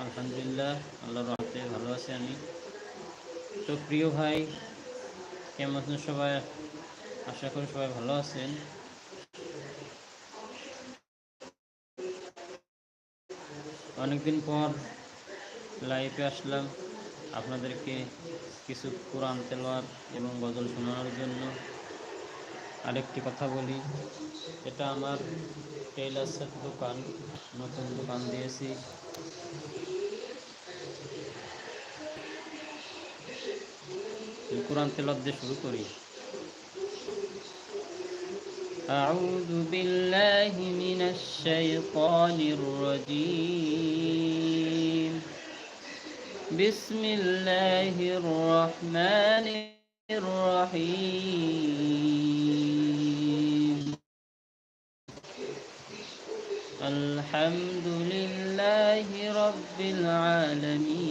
আলহামদুলিল্লাহ, আল্লাহর রহমতে ভালো আছি আমি। তো প্রিয় ভাই, কেমন আছেন সবাই? আশা করি সবাই ভালো আছেন। অনেকদিন পর লাইভে আসলাম আপনাদেরকে কিছু কোরআন তেলোয়ার এবং গজল শোনানোর জন্য। আরেকটি কথা বলি, এটা আমার টেইলার্সের দোকান, নতুন দোকান দিয়েছি। কোরআন তেলাত দিয়ে শুরু করি أعوذ بالله من الشيطان الرجيم بسم الله الرحمن الرحيم الحمد لله رب العالمين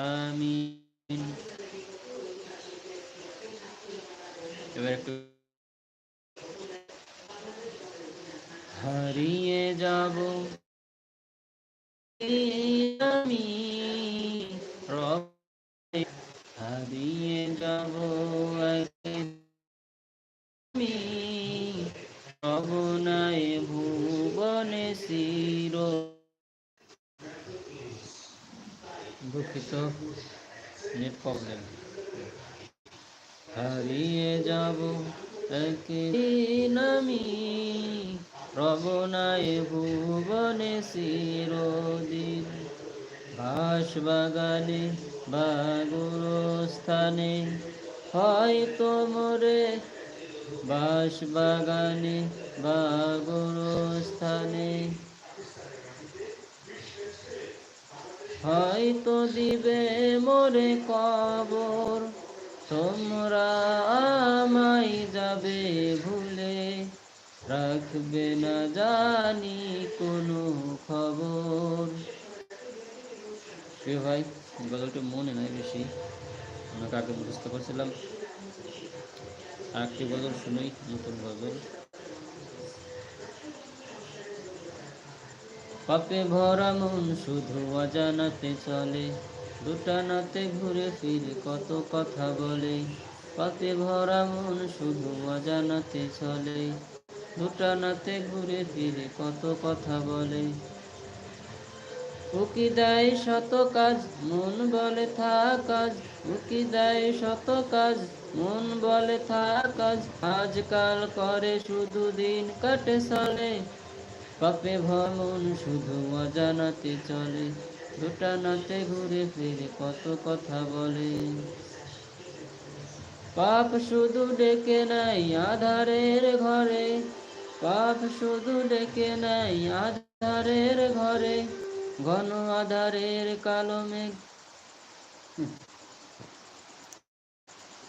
আমিন। এবার একটু হারিয়ে যাব। আমি হারিয়ে যাব আমি ভুবনে শির দুঃখিত, নেট প্রবলেম হারিয়ে যাব একদিন আমি রবনায় ভুবনে চিরদিন। ঘাস বাগানে বাগুর স্থানে হয়তো মোরে বাস বাগানে বাগুর হয়তো দিবে মোরে কবর। তোমরা আমায় যাবে ভুলে। রাখবে না জানি কোনো খবর। প্রিয় ভাই গজলটা মনে নাই বেশি। ওনাকে আগে বুঝতে পারছিলাম আর একটি গজল শুনেই, নতুন গজল পাপে ভরা মন শুধু অজানাতে চলে। দুটানাতে ঘুরে ফিরে কত কথা বলে। পাপে ভরা মন শুধু অজানাতে চলে। দুটানাতে ঘুরে ফিরে কত কথা বলে। উকি দেয় শত কাজ, মন বলে থাক কাজ। উকি দেয় শত কাজ, মন বলে থাক কাজ। আজকাল করে শুধু দিন কাটে চলে। পাপে ভ্রমণ শুধু অজানাতে চলে দুটানাতে ঘুরে ফিরে কত কথা বলে। পাপ শুধু ডেকে নাই আধারের ঘরে, পাপ শুধু ডেকে নাই আধারের ঘরে, ঘন আধারের কালো মেঘ।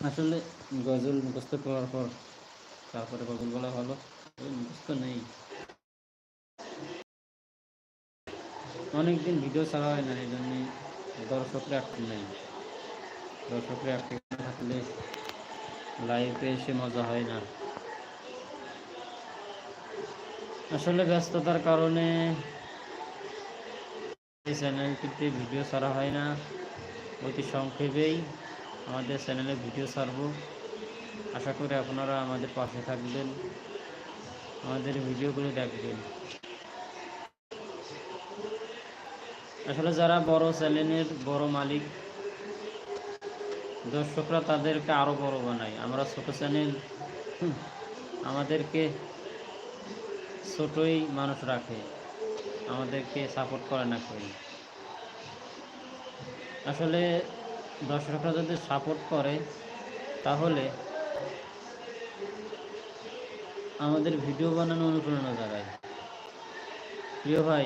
আসলে গজল মুখস্থ করার পর তারপরে গজল বলা ভালো মুখস্থ নেই। অনেকদিন ভিডিও ছাড়া হয় না এই জন্য দর্শকরা অ্যাক্টিভ নেই দর্শকরা অ্যাক্টিভ থাকলে লাইভে এসে মজা হয় না। আসলে ব্যস্ততার কারণে এই চ্যানেলটিতে ভিডিও ছাড়া হয় না। অতি সংক্ষেপেই আমাদের চ্যানেলে ভিডিও ছাড়ব। আশা করি আপনারা আমাদের পাশে থাকবেন, আমাদের ভিডিওগুলো দেখবেন। আসলে যারা বড় চ্যানেলের বড় মালিক, দর্শকরা তাদেরকে আরও বড় বানায়। আমরা ছোট চ্যানেল আমাদেরকে ছোটই মানুষ রাখে, আমাদেরকে সাপোর্ট করে না করি আসলে দর্শকরা যদি সাপোর্ট করে, তাহলে আমাদের ভিডিও বানানো অনুপ্রেরণা জাগায়। প্রিয় ভাই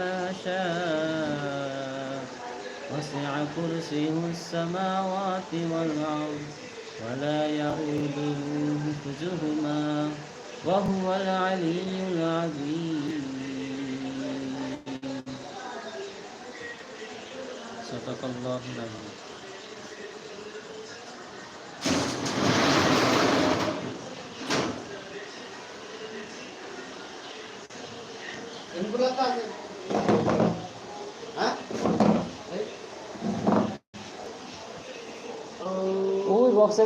يشاء. وسع كرسيه السماوات والأرض ولا يئوده حفظهما وهو العلي العظيم. صدق الله العظيم. Gracias.